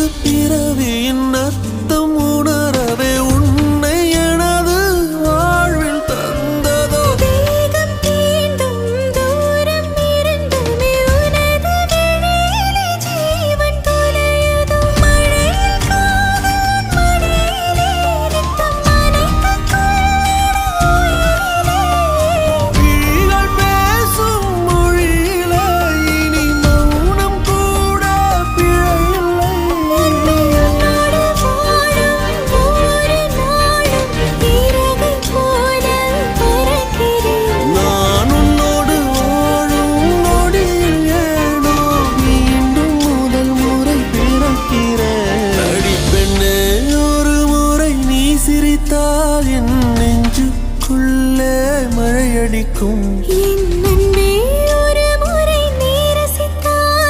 little bit of it. நீ என் நெஞ்சுக்குள்ளே மழையடிக்கும். என்